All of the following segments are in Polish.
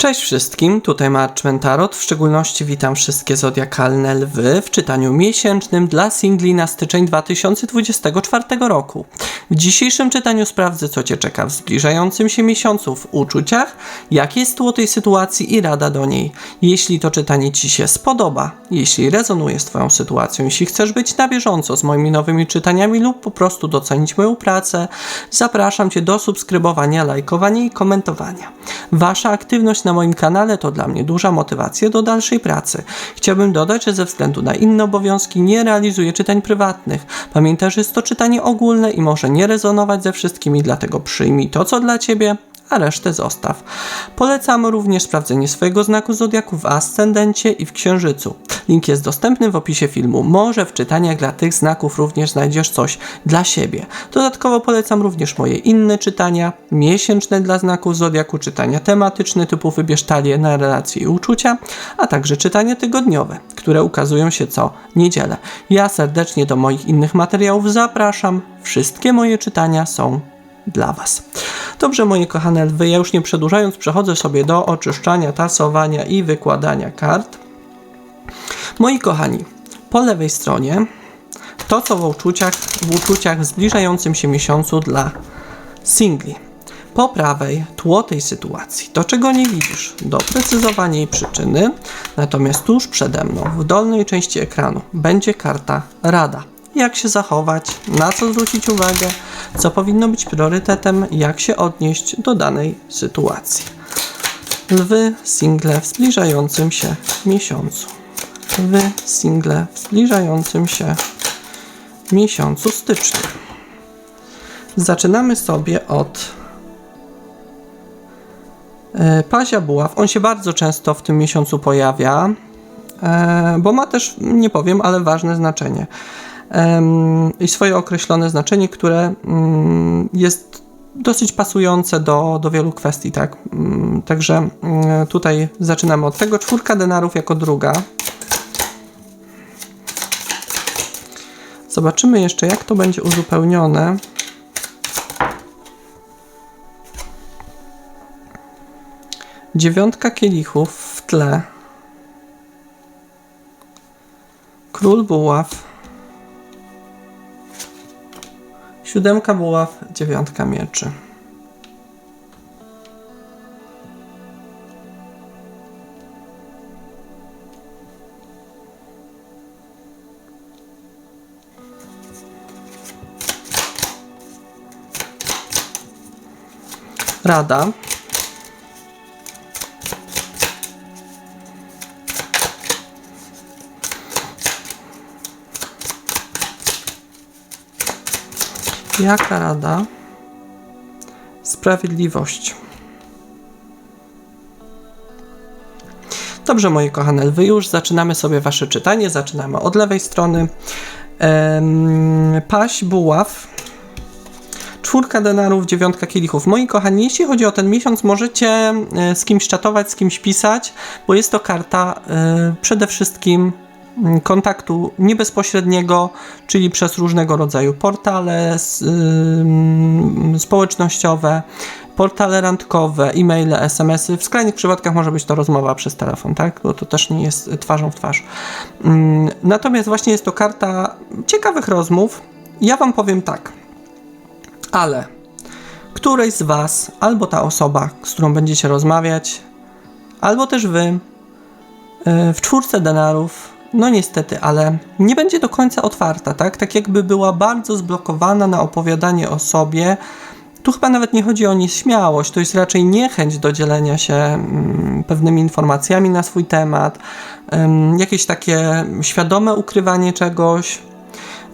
Cześć wszystkim, tutaj Marczmen Tarot. W szczególności witam wszystkie zodiakalne lwy w czytaniu miesięcznym dla singli na styczeń 2024 roku. W dzisiejszym czytaniu sprawdzę, co Cię czeka w zbliżającym się miesiącu w uczuciach, jakie jest tło tej sytuacji i rada do niej. Jeśli to czytanie Ci się spodoba, jeśli rezonuje z Twoją sytuacją, jeśli chcesz być na bieżąco z moimi nowymi czytaniami lub po prostu docenić moją pracę, zapraszam Cię do subskrybowania, lajkowania i komentowania. Wasza aktywność na moim kanale to dla mnie duża motywacja do dalszej pracy. Chciałbym dodać, że ze względu na inne obowiązki nie realizuję czytań prywatnych. Pamiętaj, że jest to czytanie ogólne i może nie rezonować ze wszystkimi, dlatego przyjmij to, co dla Ciebie, a resztę zostaw. Polecam również sprawdzenie swojego znaku zodiaku w ascendencie i w księżycu. Link jest dostępny w opisie filmu. Może w czytaniach dla tych znaków również znajdziesz coś dla siebie. Dodatkowo polecam również moje inne czytania, miesięczne dla znaków zodiaku, czytania tematyczne typu wybierz talię na relacje i uczucia, a także czytania tygodniowe, które ukazują się co niedzielę. Ja serdecznie do moich innych materiałów zapraszam. Wszystkie moje czytania są dla Was. Dobrze, moje kochane lwy, ja już nie przedłużając, przechodzę sobie do oczyszczania, tasowania i wykładania kart. Moi kochani, po lewej stronie to, co w uczuciach, w uczuciach w zbliżającym się miesiącu dla singli. Po prawej tło tej sytuacji, to czego nie widzisz, doprecyzowanie jej przyczyny, natomiast tuż przede mną, w dolnej części ekranu, będzie karta Rada. Jak się zachować, na co zwrócić uwagę, co powinno być priorytetem, jak się odnieść do danej sytuacji. Lwy single w zbliżającym się miesiącu. Lwy single w zbliżającym się miesiącu stycznia. Zaczynamy sobie od e, Pazia Buław. On się bardzo często w tym miesiącu pojawia, e, bo ma też, nie powiem, ale ważne znaczenie i swoje określone znaczenie, które mm, jest dosyć pasujące do, do wielu kwestii, tak? Mm, także mm, tutaj zaczynamy od tego. Czwórka denarów jako druga. Zobaczymy jeszcze, jak to będzie uzupełnione. Dziewiątka kielichów w tle. Król buław. Siódemka buław, dziewiątka mieczy. Rada. Jaka rada? Sprawiedliwość. Dobrze, moje kochane lwy, już zaczynamy sobie wasze czytanie. Zaczynamy od lewej strony. Paś, buław. Czwórka denarów, dziewiątka kielichów. Moi kochani, jeśli chodzi o ten miesiąc, możecie e, z kimś czatować, z kimś pisać, bo jest to karta e, przede wszystkim Kontaktu niebezpośredniego, czyli przez różnego rodzaju portale społecznościowe, portale randkowe, e-maile, SMS-y. W skrajnych przypadkach może być to rozmowa przez telefon, tak? Bo to też nie jest twarzą w twarz. Natomiast właśnie jest to karta ciekawych rozmów. Ja Wam powiem tak, ale któreś z Was, albo ta osoba, z którą będziecie rozmawiać, albo też Wy, yy, w czwórce denarów no niestety, ale nie będzie do końca otwarta, tak? Tak jakby była bardzo zblokowana na opowiadanie o sobie. Tu chyba nawet nie chodzi o nieśmiałość, to jest raczej niechęć do dzielenia się mm, pewnymi informacjami na swój temat, jakieś takie świadome ukrywanie czegoś.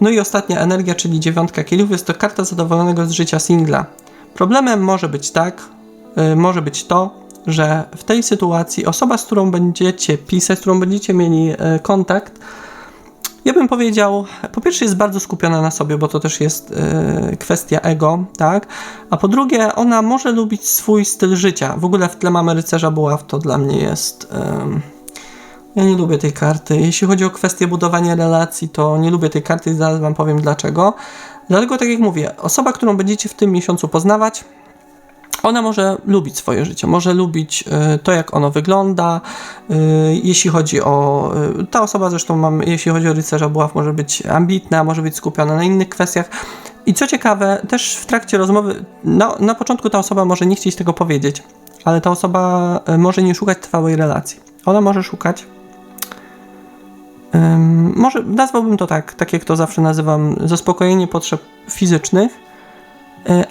No i ostatnia energia, czyli dziewiątka kielichów, jest to karta zadowolonego z życia singla. Problemem może być tak, yy, może być to, że w tej sytuacji osoba, z którą będziecie pisać, z którą będziecie mieli e, kontakt, ja bym powiedział, po pierwsze jest bardzo skupiona na sobie, bo to też jest y, kwestia ego, tak? A po drugie, ona może lubić swój styl życia. W ogóle w tle mamy rycerza buław, to dla mnie jest. Y, ja nie lubię tej karty. Jeśli chodzi o kwestię budowania relacji, to nie lubię tej karty i zaraz Wam powiem dlaczego. Dlatego, tak jak mówię, osoba, którą będziecie w tym miesiącu poznawać, ona może lubić swoje życie, może lubić y, to, jak ono wygląda. y, Jeśli chodzi o. y, Ta osoba zresztą, mam, jeśli chodzi o rycerza buław, może być ambitna, może być skupiona na innych kwestiach. I co ciekawe, też w trakcie rozmowy, na, na początku ta osoba może nie chcieć tego powiedzieć, ale ta osoba może nie szukać trwałej relacji. Ona może szukać. może nazwałbym to tak, tak jak to zawsze nazywam, zaspokojenie potrzeb fizycznych E,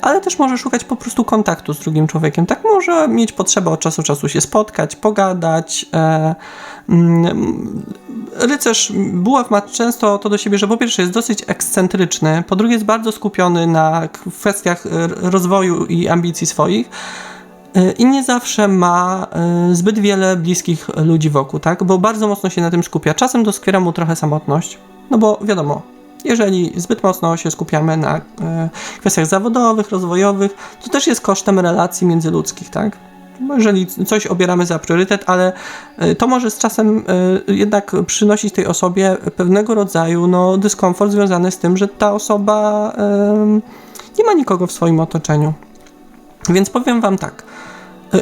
ale też może szukać po prostu kontaktu z drugim człowiekiem. Tak może mieć potrzebę od czasu do czasu się spotkać, pogadać. E, mm, rycerz Buław ma często to do siebie, że po pierwsze jest dosyć ekscentryczny, po drugie jest bardzo skupiony na kwestiach e, rozwoju i ambicji swoich. e, I nie zawsze ma e, zbyt wiele bliskich ludzi wokół, tak? Bo bardzo mocno się na tym skupia. Czasem doskwiera mu trochę samotność, no bo wiadomo, jeżeli zbyt mocno się skupiamy na e, kwestiach zawodowych, rozwojowych, to też jest kosztem relacji międzyludzkich, tak? Jeżeli coś obieramy za priorytet, ale e, to może z czasem e, jednak przynosić tej osobie pewnego rodzaju no, dyskomfort związany z tym, że ta osoba nie ma nikogo w swoim otoczeniu. Więc powiem Wam tak.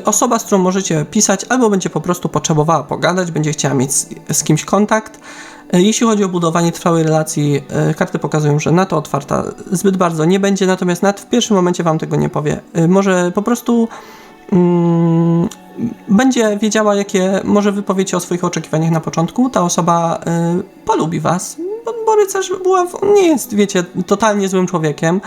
Osoba, z którą możecie pisać, albo będzie po prostu potrzebowała pogadać, będzie chciała mieć z kimś kontakt. Y, Jeśli chodzi o budowanie trwałej relacji, y, karty pokazują, że na to otwarta zbyt bardzo nie będzie, natomiast nawet w pierwszym momencie Wam tego nie powie. Y, Może po prostu mm, będzie wiedziała, jakie może wypowiecie o swoich oczekiwaniach na początku. Ta osoba y, polubi Was, bo, bo rycerz Buław nie jest, wiecie, totalnie złym człowiekiem.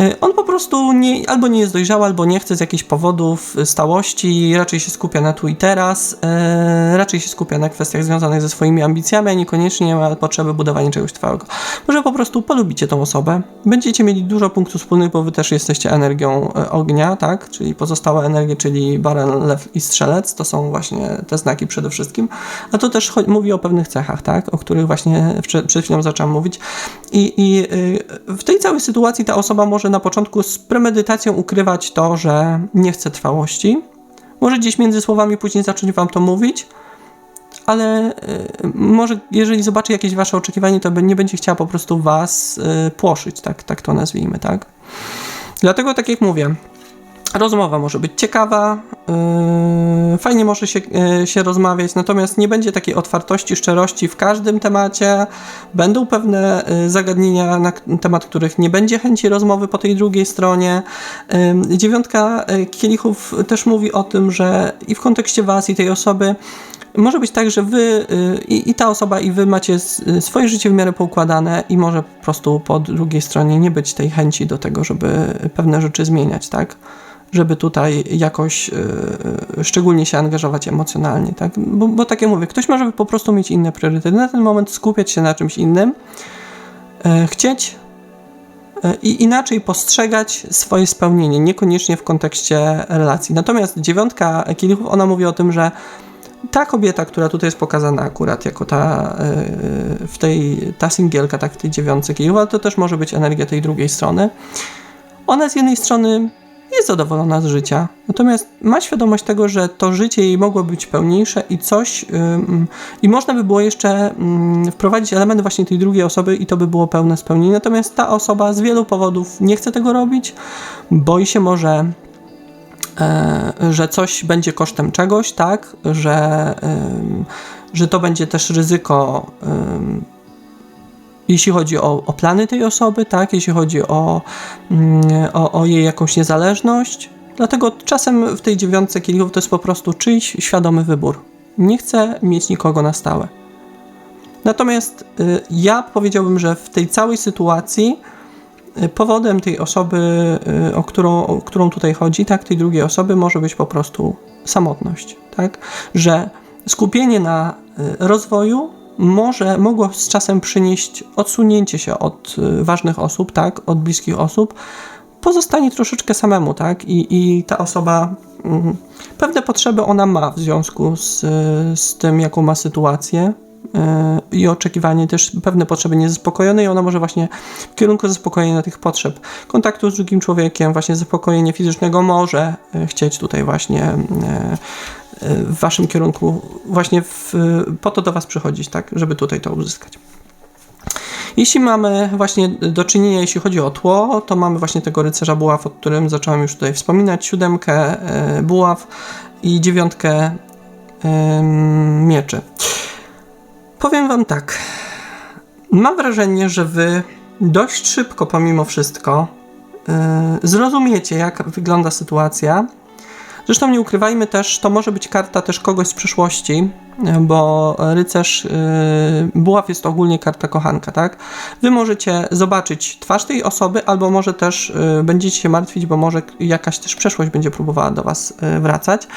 Y, On po prostu nie, albo nie jest dojrzały, albo nie chce z jakichś powodów y, stałości, raczej się skupia na tu i teraz, y, raczej się skupia na kwestiach związanych ze swoimi ambicjami, a niekoniecznie ma potrzeby budowania czegoś trwałego. Może po prostu polubicie tą osobę, będziecie mieli dużo punktów wspólnych, bo wy też jesteście energią ognia, tak? Czyli pozostałe energie, czyli baran, lew i strzelec, to są właśnie te znaki przede wszystkim. A to też mówi o pewnych cechach, tak? O których właśnie przed chwilą zacząłem mówić. I, i w tej całej sytuacji ta osoba może na początku z premedytacją ukrywać to, że nie chce trwałości. Może gdzieś między słowami później zacząć wam to mówić, ale y, może jeżeli zobaczy jakieś wasze oczekiwanie, to nie będzie chciała po prostu was y, płoszyć, tak, tak to nazwijmy, tak? Dlatego, tak jak mówię, rozmowa może być ciekawa, yy, fajnie może się, yy, się rozmawiać, natomiast nie będzie takiej otwartości, szczerości w każdym temacie. Będą pewne yy, zagadnienia, na temat których nie będzie chęci rozmowy po tej drugiej stronie. Yy, dziewiątka yy, kielichów też mówi o tym, że i w kontekście was, i tej osoby, może być tak, że wy y, i, i ta osoba, i wy macie swoje życie w miarę poukładane i może po prostu po drugiej stronie nie być tej chęci do tego, żeby pewne rzeczy zmieniać, tak? Żeby tutaj jakoś y, y, szczególnie się angażować emocjonalnie, tak? Bo, bo tak jak mówię, ktoś może po prostu mieć inne priorytety, na ten moment skupiać się na czymś innym, y, chcieć y, i inaczej postrzegać swoje spełnienie, niekoniecznie w kontekście relacji. Natomiast dziewiątka kielichów, ona mówi o tym, że ta kobieta, która tutaj jest pokazana akurat jako ta yy, w tej, ta singielka, tak w tej dziewiątce kijów, ale to też może być energia tej drugiej strony. Ona z jednej strony jest zadowolona z życia, natomiast ma świadomość tego, że to życie jej mogło być pełniejsze i coś, ym, i można by było jeszcze ym, wprowadzić element właśnie tej drugiej osoby i to by było pełne spełnienie. Natomiast ta osoba z wielu powodów nie chce tego robić, boi się może e, że coś będzie kosztem czegoś, tak, że, że to będzie też ryzyko, jeśli chodzi o, o plany tej osoby, tak, jeśli chodzi o, mm, o, o jej jakąś niezależność. Dlatego czasem w tej dziewiątce kielichów to jest po prostu czyjś świadomy wybór. Nie chcę mieć nikogo na stałe. Natomiast y, ja powiedziałbym, że w tej całej sytuacji y, powodem tej osoby, y, o którą, o którą tutaj chodzi, tak, tej drugiej osoby może być po prostu samotność, tak, że skupienie na y, rozwoju może, mogło z czasem przynieść odsunięcie się od y, ważnych osób, tak, od bliskich osób, pozostanie troszeczkę samemu, tak, i, i ta osoba mm, pewne potrzeby ona ma w związku z, z tym, jaką ma sytuację, y, i oczekiwanie też pewne potrzeby niezaspokojone i ona może właśnie w kierunku zaspokojenia tych potrzeb kontaktu z drugim człowiekiem, właśnie zaspokojenie fizycznego może y, chcieć tutaj właśnie w waszym kierunku właśnie w, po to do was przychodzić, tak, żeby tutaj to uzyskać. Jeśli mamy właśnie do czynienia, jeśli chodzi o tło, to mamy właśnie tego rycerza buław, o którym zacząłem już tutaj wspominać, siódemkę e, buław i dziewiątkę mieczy. Powiem wam tak. Mam wrażenie, że wy dość szybko, pomimo wszystko, yy, zrozumiecie, jak wygląda sytuacja. Zresztą nie ukrywajmy też, to może być karta też kogoś z przyszłości, yy, bo rycerz yy, buław jest ogólnie karta kochanka, tak? Wy możecie zobaczyć twarz tej osoby, albo może też yy, będziecie się martwić, bo może jakaś też przeszłość będzie próbowała do was wracać.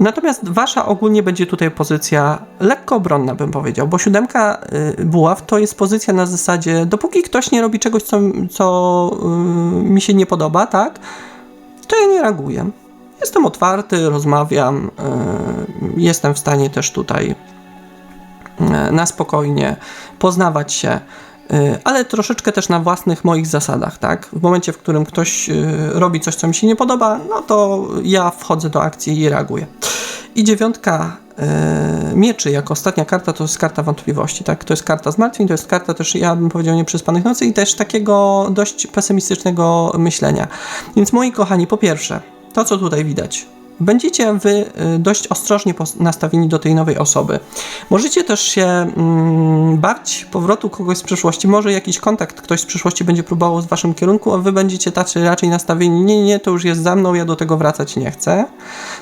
Natomiast wasza ogólnie będzie tutaj pozycja lekko obronna, bym powiedział, bo siódemka buław to jest pozycja na zasadzie, dopóki ktoś nie robi czegoś, co, co mi się nie podoba, tak, to ja nie reaguję. Jestem otwarty, rozmawiam, y, jestem w stanie też tutaj y, na spokojnie poznawać się, y, ale troszeczkę też na własnych moich zasadach, tak? W momencie, w którym ktoś robi coś, co mi się nie podoba, no to ja wchodzę do akcji i reaguję. I dziewiątka mieczy jako ostatnia karta to jest karta wątpliwości, tak? To jest karta zmartwień, to jest karta też, ja bym powiedział, nieprzespanych nocy i też takiego dość pesymistycznego myślenia. Więc moi kochani, po pierwsze, to co tutaj widać, będziecie wy y, dość ostrożnie nastawieni do tej nowej osoby. Możecie też się mm, bać powrotu kogoś z przeszłości. Może jakiś kontakt ktoś z przyszłości będzie próbował w waszym kierunku, a wy będziecie tacy raczej nastawieni, nie, nie, to już jest za mną, ja do tego wracać nie chcę.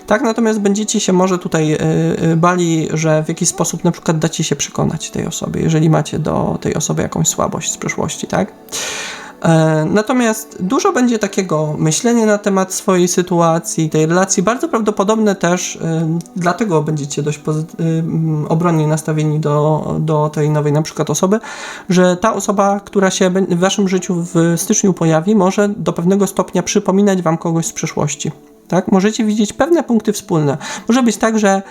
Tak, natomiast będziecie się może tutaj y, y, bali, że w jakiś sposób na przykład dacie się przekonać tej osobie, jeżeli macie do tej osoby jakąś słabość z przeszłości, tak? E, Natomiast dużo będzie takiego myślenia na temat swojej sytuacji, tej relacji. Bardzo prawdopodobne też, y, dlatego będziecie dość y, mm, obronnie nastawieni do, do tej nowej na przykład osoby, że ta osoba, która się w waszym życiu w styczniu pojawi, może do pewnego stopnia przypominać wam kogoś z przeszłości. Tak? Możecie widzieć pewne punkty wspólne. Może być tak, że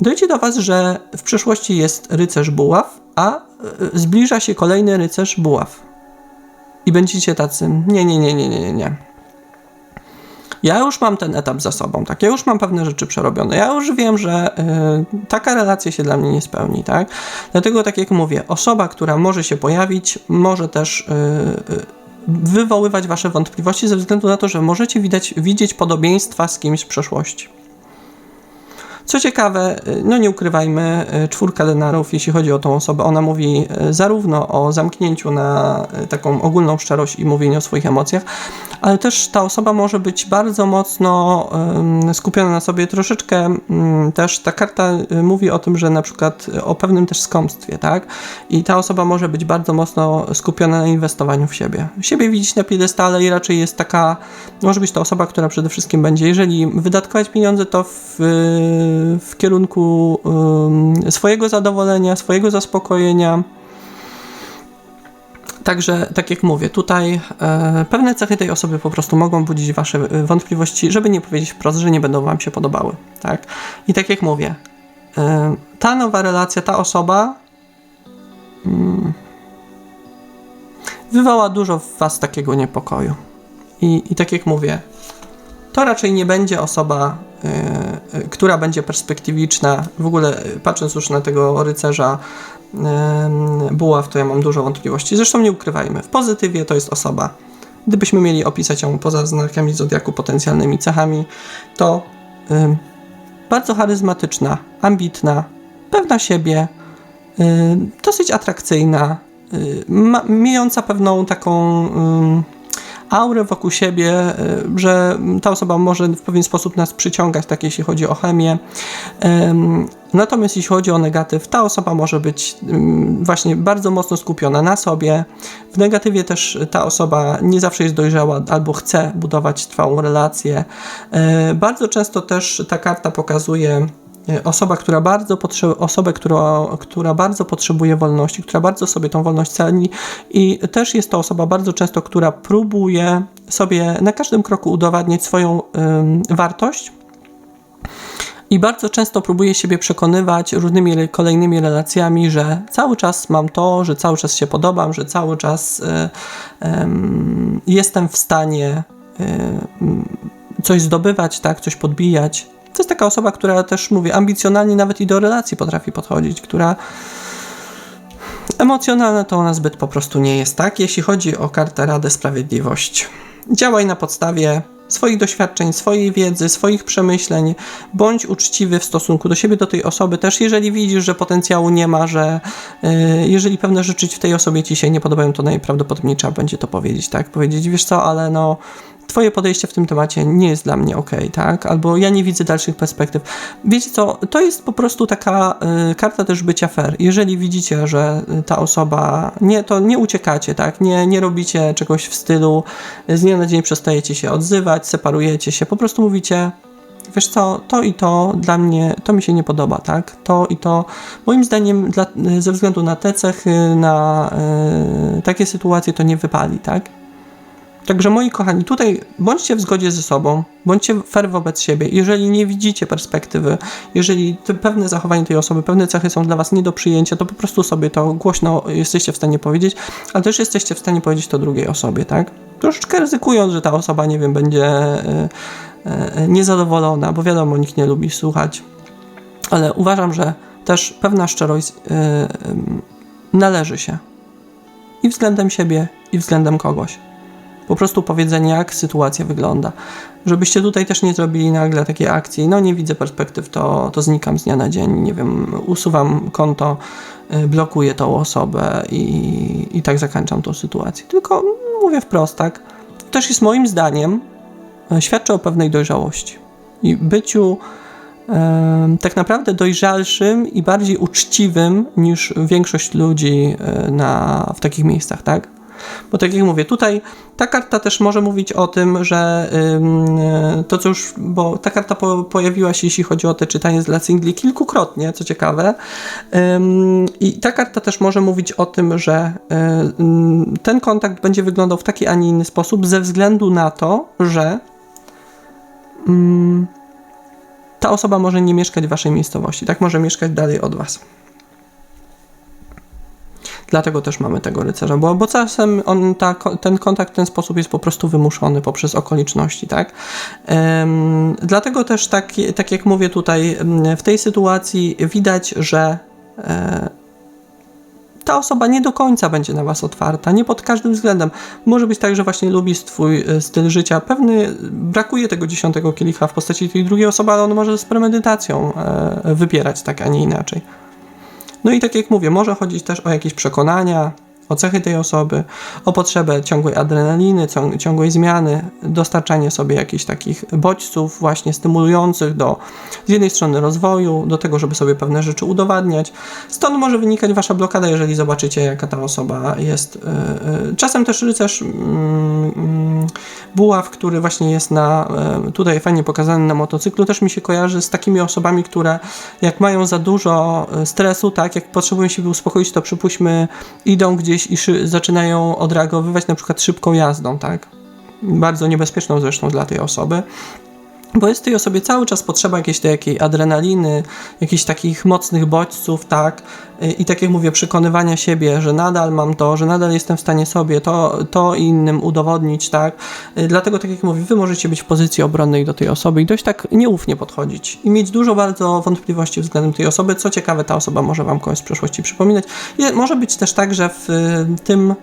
dojdzie do was, że w przeszłości jest rycerz buław, a zbliża się kolejny rycerz buław i będziecie tacy, nie, nie, nie, nie, nie, nie. Ja już mam ten etap za sobą, tak? Ja już mam pewne rzeczy przerobione. Ja już wiem, że y, taka relacja się dla mnie nie spełni, tak? Dlatego, tak jak mówię, osoba, która może się pojawić, może też y, y, wywoływać wasze wątpliwości ze względu na to, że możecie widać, widzieć podobieństwa z kimś z przeszłości. Co ciekawe, y, no nie ukrywajmy, y, czwórka denarów, jeśli chodzi o tą osobę, ona mówi y, zarówno o zamknięciu na taką ogólną szczerość i mówieniu o swoich emocjach, ale też ta osoba może być bardzo mocno skupiona na sobie. Troszeczkę też ta karta mówi o tym, że na przykład o pewnym też skąpstwie, tak? I ta osoba może być bardzo mocno skupiona na inwestowaniu w siebie. Siebie widzieć na piedestale i raczej jest taka, może być to osoba, która przede wszystkim będzie, jeżeli wydatkować pieniądze, to w, w kierunku swojego zadowolenia, swojego zaspokojenia. Także, tak jak mówię, tutaj e, pewne cechy tej osoby po prostu mogą budzić wasze e, wątpliwości, żeby nie powiedzieć wprost, że nie będą wam się podobały, tak? I tak jak mówię, e, ta nowa relacja, ta osoba mm, wywoła dużo w was takiego niepokoju. I, I tak jak mówię, to raczej nie będzie osoba, która będzie perspektywiczna. W ogóle, e, patrząc już na tego rycerza buław, to ja mam dużo wątpliwości. Zresztą nie ukrywajmy, w pozytywie to jest osoba. Gdybyśmy mieli opisać ją poza znakami zodiaku potencjalnymi cechami, to ym, bardzo charyzmatyczna, ambitna, pewna siebie, ym, dosyć atrakcyjna, y, ma, mająca pewną taką aurę wokół siebie, y, że ta osoba może w pewien sposób nas przyciągać, tak jeśli chodzi o chemię. Natomiast jeśli chodzi o negatyw, ta osoba może być właśnie bardzo mocno skupiona na sobie. W negatywie też ta osoba nie zawsze jest dojrzała albo chce budować trwałą relację. E, Bardzo często też ta karta pokazuje e, osoba, która bardzo potrze- osobę, która, która bardzo potrzebuje wolności, która bardzo sobie tą wolność ceni i też jest to osoba bardzo często, która próbuje sobie na każdym kroku udowadniać swoją ym, wartość i bardzo często próbuję siebie przekonywać różnymi kolejnymi relacjami, że cały czas mam to, że cały czas się podobam, że cały czas y, em, jestem w stanie y, coś zdobywać, tak, coś podbijać. To jest taka osoba, która też, mówię, ambicjonalnie nawet i do relacji potrafi podchodzić, która Emocjonalna to ona zbyt po prostu nie jest, tak? Jeśli chodzi o kartę Radę Sprawiedliwość, działaj na podstawie swoich doświadczeń, swojej wiedzy, swoich przemyśleń, bądź uczciwy w stosunku do siebie, do tej osoby. Też jeżeli widzisz, że potencjału nie ma, że y, jeżeli pewne rzeczy w tej osobie ci się nie podobają, to najprawdopodobniej trzeba będzie to powiedzieć, tak? Powiedzieć, wiesz co, ale no twoje podejście w tym temacie nie jest dla mnie ok, tak? Albo ja nie widzę dalszych perspektyw. Wiecie co, to jest po prostu taka y, karta też bycia fair. Jeżeli widzicie, że y, ta osoba, nie, to nie uciekacie, tak? Nie, nie robicie czegoś w stylu y, z dnia na dzień przestajecie się odzywać, separujecie się, po prostu mówicie wiesz co, to i to dla mnie, to mi się nie podoba, tak? To i to, moim zdaniem, dla, ze względu na te cechy, na y, takie sytuacje, to nie wypali, tak? Także moi kochani, tutaj bądźcie w zgodzie ze sobą, bądźcie fair wobec siebie. Jeżeli nie widzicie perspektywy, jeżeli pewne zachowanie tej osoby, pewne cechy są dla was nie do przyjęcia, to po prostu sobie to głośno jesteście w stanie powiedzieć, ale też jesteście w stanie powiedzieć to drugiej osobie, tak? Troszeczkę ryzykując, że ta osoba, nie wiem, będzie e, e, niezadowolona, bo wiadomo, nikt nie lubi słuchać. Ale uważam, że też pewna szczerość e, należy się i względem siebie, i względem kogoś po prostu powiedzenie, jak sytuacja wygląda. Żebyście tutaj też nie zrobili nagle takiej akcji, no nie widzę perspektyw, to, to znikam z dnia na dzień, nie wiem, usuwam konto, y, blokuję tą osobę i, i tak zakończam tą sytuację. Tylko mówię wprost, tak? Też jest moim zdaniem, y, świadczy o pewnej dojrzałości i byciu tak naprawdę dojrzalszym i bardziej uczciwym niż większość ludzi y, na, w takich miejscach, tak? Bo tak jak mówię, tutaj ta karta też może mówić o tym, że yy, to co już, bo ta karta po, pojawiła się, jeśli chodzi o te czytanie dla singli, kilkukrotnie, co ciekawe. I ta karta też może mówić o tym, że yy, ten kontakt będzie wyglądał w taki, a nie inny sposób, ze względu na to, że ta osoba może nie mieszkać w waszej miejscowości, tak może mieszkać dalej od was. Dlatego też mamy tego rycerza, bo, bo czasem on ta, ten kontakt w ten sposób jest po prostu wymuszony poprzez okoliczności, tak? Um, dlatego też, tak, tak jak mówię tutaj, w tej sytuacji widać, że e, ta osoba nie do końca będzie na was otwarta, nie pod każdym względem. Może być tak, że właśnie lubi twój e, styl życia, pewny, brakuje tego dziesiątego kielicha w postaci tej drugiej osoby, ale on może z premedytacją e, wybierać tak, a nie inaczej. No i tak jak mówię, może chodzić też o jakieś przekonania, o cechy tej osoby, o potrzebę ciągłej adrenaliny, ciągłej zmiany, dostarczanie sobie jakichś takich bodźców właśnie stymulujących do z jednej strony rozwoju, do tego, żeby sobie pewne rzeczy udowadniać. Stąd może wynikać wasza blokada, jeżeli zobaczycie, jaka ta osoba jest. E, e, czasem też rycerz mm, mm, buław, który właśnie jest na, e, tutaj fajnie pokazany na motocyklu, też mi się kojarzy z takimi osobami, które jak mają za dużo stresu, tak, jak potrzebują się uspokoić, to przypuśćmy idą gdzieś gdzieś i zaczynają odreagowywać na przykład szybką jazdą, tak? Bardzo niebezpieczną zresztą dla tej osoby bo jest tej osobie cały czas potrzeba jakiejś takiej adrenaliny, jakichś takich mocnych bodźców, tak? I tak jak mówię, przekonywania siebie, że nadal mam to, że nadal jestem w stanie sobie to, to innym udowodnić, tak? Dlatego, tak jak mówię, wy możecie być w pozycji obronnej do tej osoby i dość tak nieufnie podchodzić i mieć dużo bardzo wątpliwości względem tej osoby. Co ciekawe, ta osoba może wam kogoś z przeszłości przypominać. I może być też tak, że w tym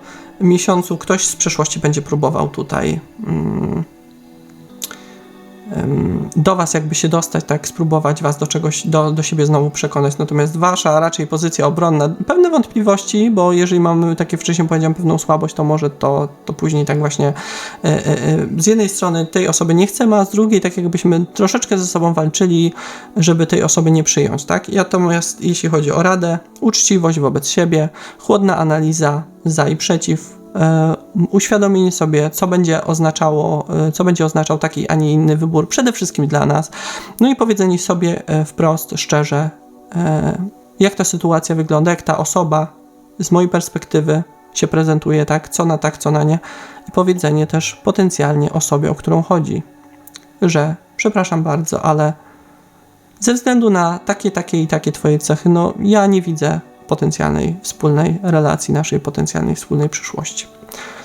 miesiącu ktoś z przeszłości będzie próbował tutaj. Hmm, do was jakby się dostać, tak, spróbować was do czegoś, do, do siebie znowu przekonać. Natomiast wasza raczej pozycja obronna, pewne wątpliwości, bo jeżeli mamy, takie wcześniej powiedziałem, pewną słabość, to może to, to później tak właśnie e, e, e, z jednej strony tej osoby nie chcemy, a z drugiej tak jakbyśmy troszeczkę ze sobą walczyli, żeby tej osoby nie przyjąć, tak? Natomiast jeśli chodzi o radę, uczciwość wobec siebie, chłodna analiza za i przeciw, E, uświadomienie sobie, co będzie oznaczało, e, co będzie oznaczał taki, a nie inny wybór, przede wszystkim dla nas. No i powiedzenie sobie e, wprost, szczerze, jak ta sytuacja wygląda, jak ta osoba z mojej perspektywy się prezentuje, tak, co na tak, co na nie. I powiedzenie też potencjalnie osobie, o którą chodzi, że przepraszam bardzo, ale ze względu na takie, takie i takie twoje cechy, no ja nie widzę potencjalnej wspólnej relacji, naszej potencjalnej wspólnej przyszłości.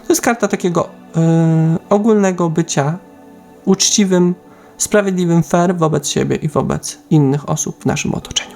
To jest karta takiego yy, ogólnego bycia uczciwym, sprawiedliwym, fair wobec siebie i wobec innych osób w naszym otoczeniu.